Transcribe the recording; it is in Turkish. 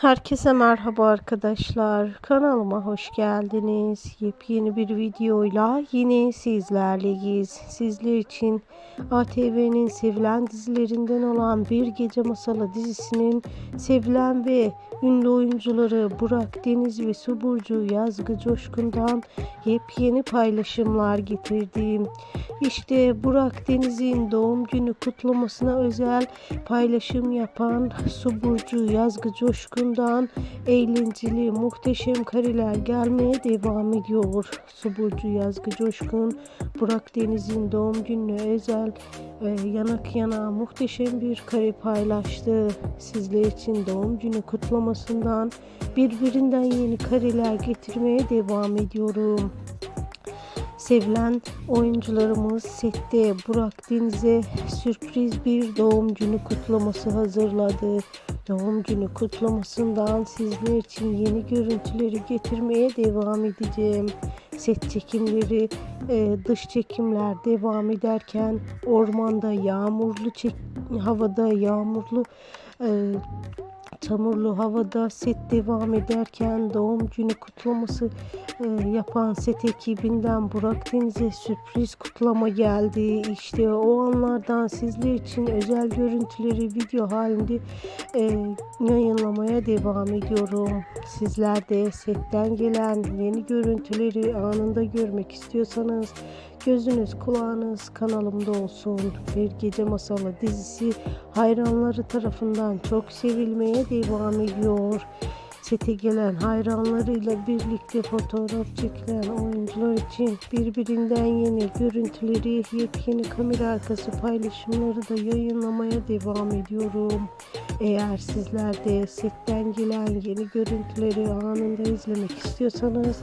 Herkese merhaba arkadaşlar. Kanalıma hoş geldiniz. Yepyeni bir videoyla yine sizlerleyiz. Sizler için ATV'nin sevilen dizilerinden olan Bir Gece Masalı dizisinin sevilen ve ünlü oyuncuları Burak Deniz ve Su Burcu Yazgı Coşkun'dan yepyeni paylaşımlar getirdim. İşte Burak Deniz'in doğum günü kutlamasına özel paylaşım yapan Su Burcu Yazgı Coşkun'dan eğlenceli muhteşem kareler gelmeye devam ediyor. Su Burcu Yazgı Coşkun Burak Deniz'in doğum gününe özel e, yanak yana muhteşem bir kare paylaştı. Sizler için doğum günü kutlamasından birbirinden yeni kareler getirmeye devam ediyorum. Sevilen oyuncularımız sette Burak Deniz'e sürpriz bir doğum günü kutlaması hazırladı. Doğum günü kutlamasından sizler için yeni görüntüleri getirmeye devam edeceğim. Set çekimleri, e, dış çekimler devam ederken ormanda yağmurlu çek havada yağmurlu e, Çamurlu havada set devam ederken doğum günü kutlaması e, yapan set ekibinden Burak Deniz'e sürpriz kutlama geldi. İşte o anlardan sizler için özel görüntüleri video halinde e, yayınlamaya devam ediyorum. Sizler de setten gelen yeni görüntüleri anında görmek istiyorsanız Gözünüz kulağınız kanalımda olsun. Bir Gece Masalı dizisi hayranları tarafından çok sevilmeye devam ediyor. Sete gelen hayranlarıyla birlikte fotoğraf çekilen oyuncular için birbirinden yeni görüntüleri, yepyeni kamera arkası paylaşımları da yayınlamaya devam ediyorum. Eğer sizler de setten gelen yeni görüntüleri anında izlemek istiyorsanız